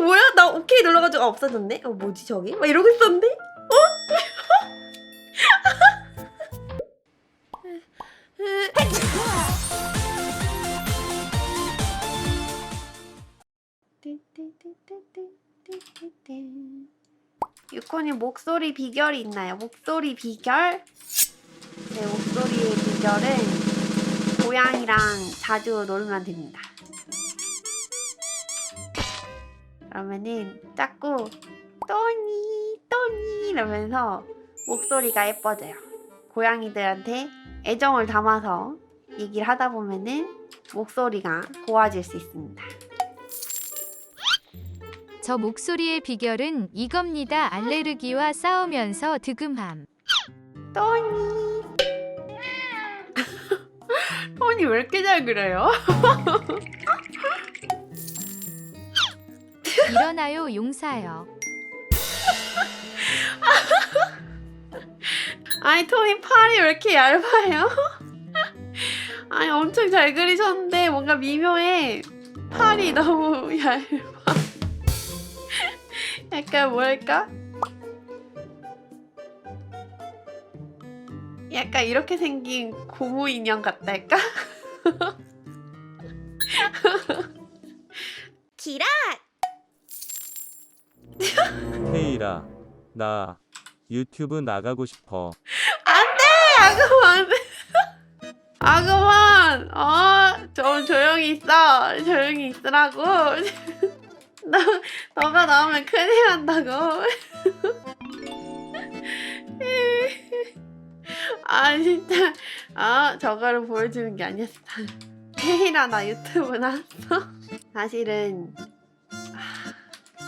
뭐야? 나 오케이 눌러가지고 아, 없어졌네? 어 뭐지 저기? 막 이러고 있었는데? 어? 유코님 목소리 비결이 있나요? 목소리 비결? 제 목소리의 비결은 고양이랑 자주 놀면 됩니다. 그러면은 자꾸 또니 또니 이러면서 목소리가 예뻐져요. 고양이들한테 애정을 담아서 얘기를 하다 보면은 목소리가 고와질 수 있습니다. 저 목소리의 비결은 이겁니다. 알레르기와 싸우면서 득음함. 또니 토니 왜 이렇게 잘 그려요? 일어나요 용사요. 아니 토니 팔이 왜 이렇게 얇아요? 아니 엄청 잘 그리셨는데 뭔가 미묘해 팔이 너무 얇아 약간 뭐랄까? 약간 이렇게 생긴 고무 인형 같달까? 테이라, 나 유튜브 나가고 싶어. 아그만. 아그만. 어좀 조용히 있어. 조용히 있으라고. 너 너가 나오면 큰일 난다고. 아 진짜. 아 저거를 보여주는 게 아니었어. 테이라 나 유튜브 나왔어. 사실은 아,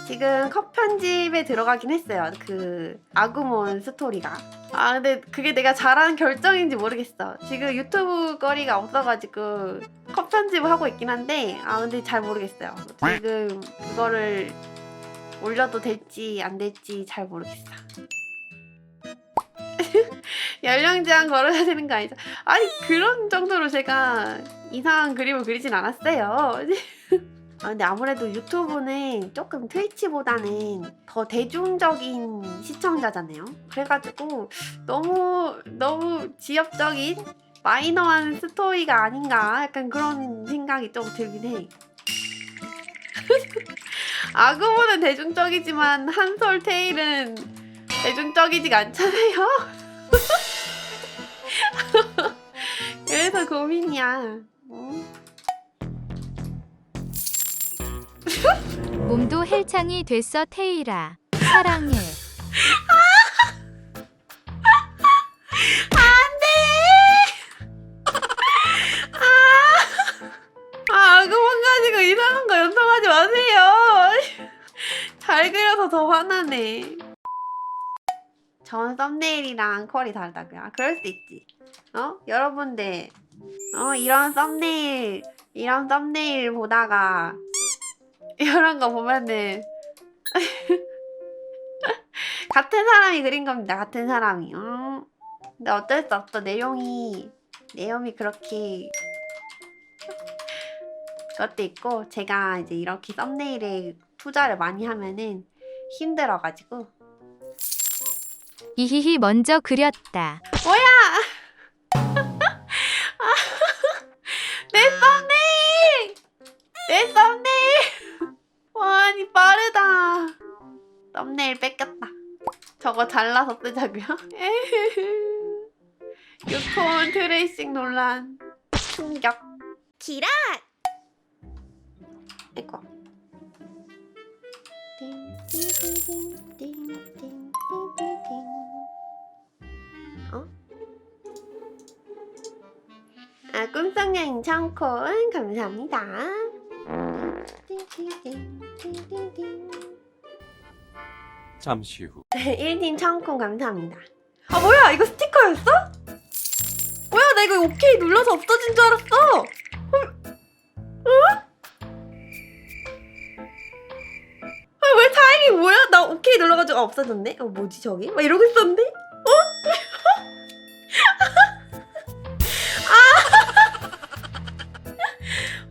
지금 컷 편집에 들어가긴 했어요. 그 아구몬 스토리가. 아 근데 그게 내가 잘한 결정인지 모르겠어. 지금 유튜브 거리가 없어가지고 컷 편집을 하고 있긴 한데 아 근데 잘 모르겠어요. 지금 그거를 올려도 될지 안 될지 잘 모르겠어. 연령 제한 걸어야 되는 거 아니죠? 아니 그런 정도로 제가 이상한 그림을 그리진 않았어요 아, 근데 아무래도 유튜브는 조금 트위치보다는 더 대중적인 시청자잖아요. 그래가지고 너무 너무 지엽적인 마이너한 스토리가 아닌가 약간 그런 생각이 좀 들긴 해. 아구모는 대중적이지만 한솔 테일은 대중적이지가 않잖아요. 그래서 고민이야. 어? 몸도 헬창이 됐어 테이라. 사랑해. 아, 아그만 가지고 이상한 거 연상하지 마세요. 잘 그려서 더 화나네. 전 썸네일이랑 퀄이 다르다고요. 아, 그럴 수 있지. 어? 여러분들, 어, 이런 썸네일, 이런 썸네일 보다가, 이런 거 보면은, 같은 사람이 그린 겁니다. 같은 사람이. 음. 근데 어쩔 수 없어. 내용이, 내용이 그렇게 그것도 있고 제가 이제 이렇게 썸네일에 투자를 많이 하면은 힘들어가지고 이히히 먼저 그렸다. 내 썸네일 내 썸네일 썸네일 뺏겼다. 저거 잘라서 뜨자며? 유폰 트레이싱 논란 충격. 기락! 이거. 어? 아, 꿈성냥인 청콘 감사합니다. 잠시 후. 1팀 청콘 감사합니다. 아 뭐야 이거 스티커였어? 뭐야 나 이거 오케이 눌러서 없어진 줄 알았어. 어? 어? 아, 왜 다행히 뭐야? 나 오케이 눌러가지고 아, 없어졌네. 어 뭐지 저기? 막 이러고 있었는데? 어?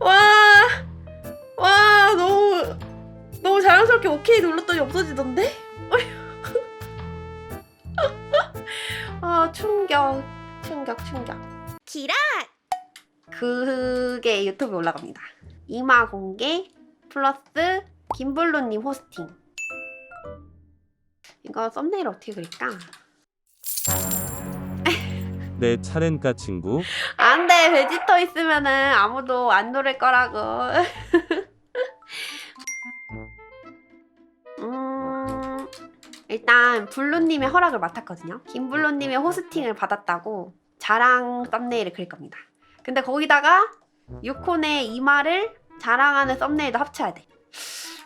와, 와 너무 너무 자연스럽게 그게 유튜브에 올라갑니다. 이마 공개 플러스 김블루님 호스팅. 이거 썸네일 어떻게 그릴까? 내 차례인가 친구? 안 돼 베지터 있으면은 아무도 안 노릴 거라고. 음 일단 블루님의 허락을 맡았거든요. 김블루님의 호스팅을 받았다고 자랑 썸네일을 그릴 겁니다. 근데 거기다가 유콘의 이마를 자랑하는 썸네일도 합쳐야 돼.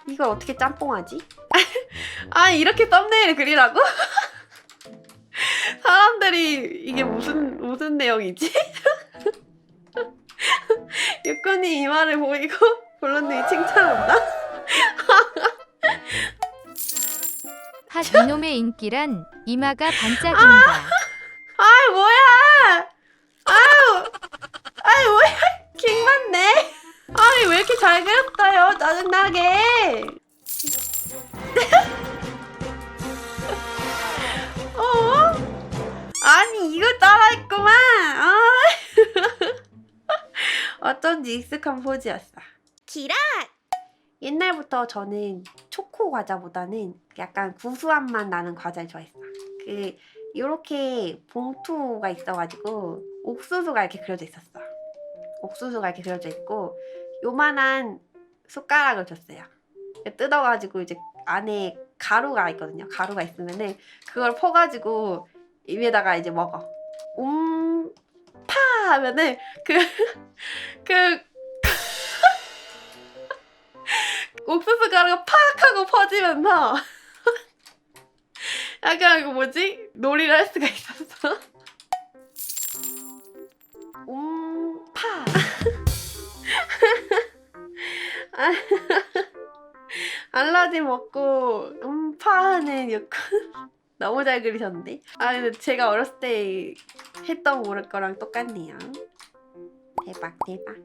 이걸 어떻게 짬뽕하지? 아 이렇게 썸네일을 그리라고? 사람들이 이게 무슨 무슨 내용이지? 유콘이 이마를 보이고 블론님이 칭찬한다? 핫 이놈의 인기란 이마가 반짝인다. 아 뭐야? 아유, 아유 뭐야? 킹 맞네. 아니 왜 이렇게 잘 그렸어요? 짜증나게. 어? 아니 이거 따라했구만. 아. 어쩐지 익숙한 포즈였어. 기락. 옛날부터 저는 초코 과자보다는 약간 구수한 맛 나는 과자를 좋아했어. 그 이렇게 봉투가 있어가지고 옥수수가 이렇게 그려져 있었어. 옥수수가 이렇게 그려져 있고 요만한 숟가락을 줬어요. 뜯어가지고 이제 안에 가루가 있거든요. 가루가 있으면은 그걸 퍼가지고 입에다가 이제 먹어. 음, 파 하면은 그, 그, 옥수수 가루가 팍 하고 퍼지면서 약간 그 뭐지? 놀이를 할 수가 있었어. 음, 알라딘 먹고 음, 파하는 유콘 너무 잘 그리셨는데? 아 근데 제가 어렸을 때 했던 모를 거랑 똑같네요. 대박 대박.